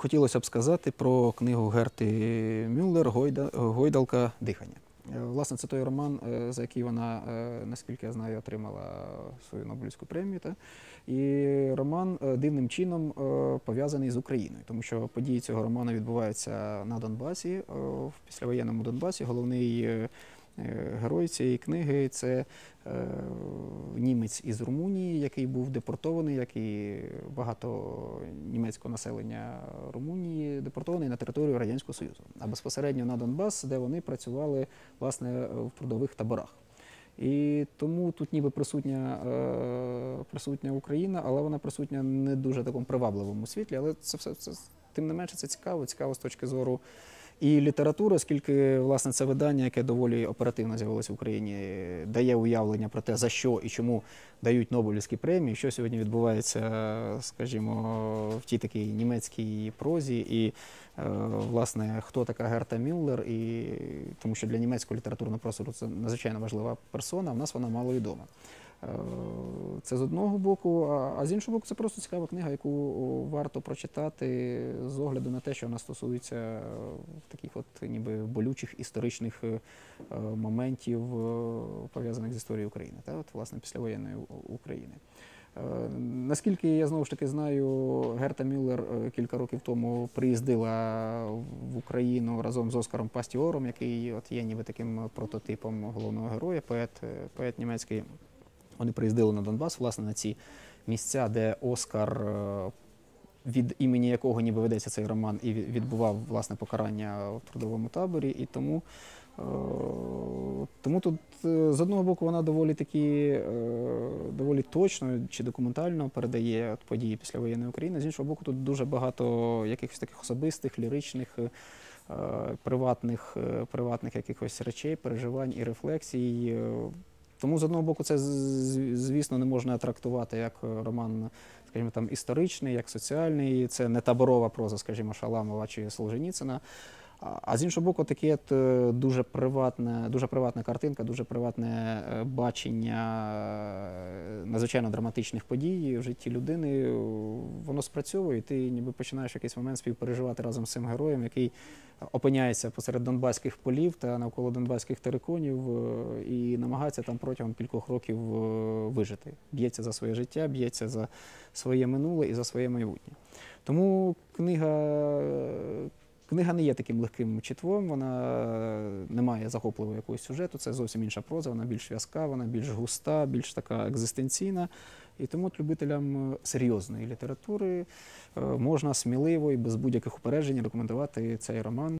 хотілося б сказати про книгу Герти Мюллер Гойдалка дихання. Е, Власне, це той роман, е, за який вона, е, наскільки я знаю, отримала свою Нобелівську премію. Та? І роман дивним чином пов'язаний з Україною, тому що події цього роману відбуваються на Донбасі, в післявоєнному Донбасі. Головний герой цієї книги це е, німець із Румунії, який був депортований, як і багато німецького населення Румунії, депортований на територію Радянського Союзу, а безпосередньо на Донбас, де вони працювали власне в трудових таборах. І тому тут ніби присутня, е, присутня Україна, але вона присутня не дуже такому привабливому світлі. Але це все це, тим не менше це цікаво, цікаво з точки зору і літератури, оскільки власне це видання, яке доволі оперативно з'явилося в Україні, дає уявлення про те, за що і чому дають Нобелівські премії, що сьогодні відбувається, скажімо, в тій такій німецькій прозі, і е, власне хто така Герта Мюллер, і тому що для німецького літературного простору це надзвичайно важлива персона. В нас вона мало відома. Е, Це з одного боку, а- з іншого боку, це просто цікава книга, яку варто прочитати з огляду на те, що вона стосується е, таких от ніби болючих історичних е, е, моментів, е, пов'язаних з історією України, та от власне післявоєнної України. Е, Наскільки я знову ж таки знаю, Герта Мюллер е, кілька років тому приїздила в Україну разом з Оскаром Пастіором, який от є ніби таким прототипом головного героя, поет, е, поет німецький. Вони приїздили на Донбас, власне, на ці місця, де Оскар, е, від імені якого ніби ведеться цей роман, і відбував власне покарання в трудовому таборі. І тому, е, тому тут е, з одного боку вона доволі таки е, доволі точно чи документально передає події післявоєнної України. З іншого боку, тут дуже багато якихось таких особистих, ліричних. Приватних, приватних якихось речей, переживань і рефлексій. Тому з одного боку, це звісно не можна трактувати як е, роман, скажімо, там історичний, як соціальний. Це не таборова проза, скажімо, Шаламова чи Солженіцина. А- з іншого боку, таке дуже дуже приватна картинка, дуже приватне е, бачення е, надзвичайно драматичних подій в житті людини. Воно спрацьовує, і ти ніби починаєш якийсь момент співпереживати разом з цим героєм, який опиняється посеред донбаських полів та навколо донбаських териконів е, і намагається там протягом кількох років вижити. Б'ється за своє життя, б'ється за своє минуле і за своє майбутнє. Тому книга. Книга не є таким легким читвом, вона не має захопливого якогось сюжету, це зовсім інша проза, вона більш в'язка, вона більш густа, більш така екзистенційна. І тому любителям серйозної літератури е, можна сміливо і без будь-яких упереджень рекомендувати цей роман.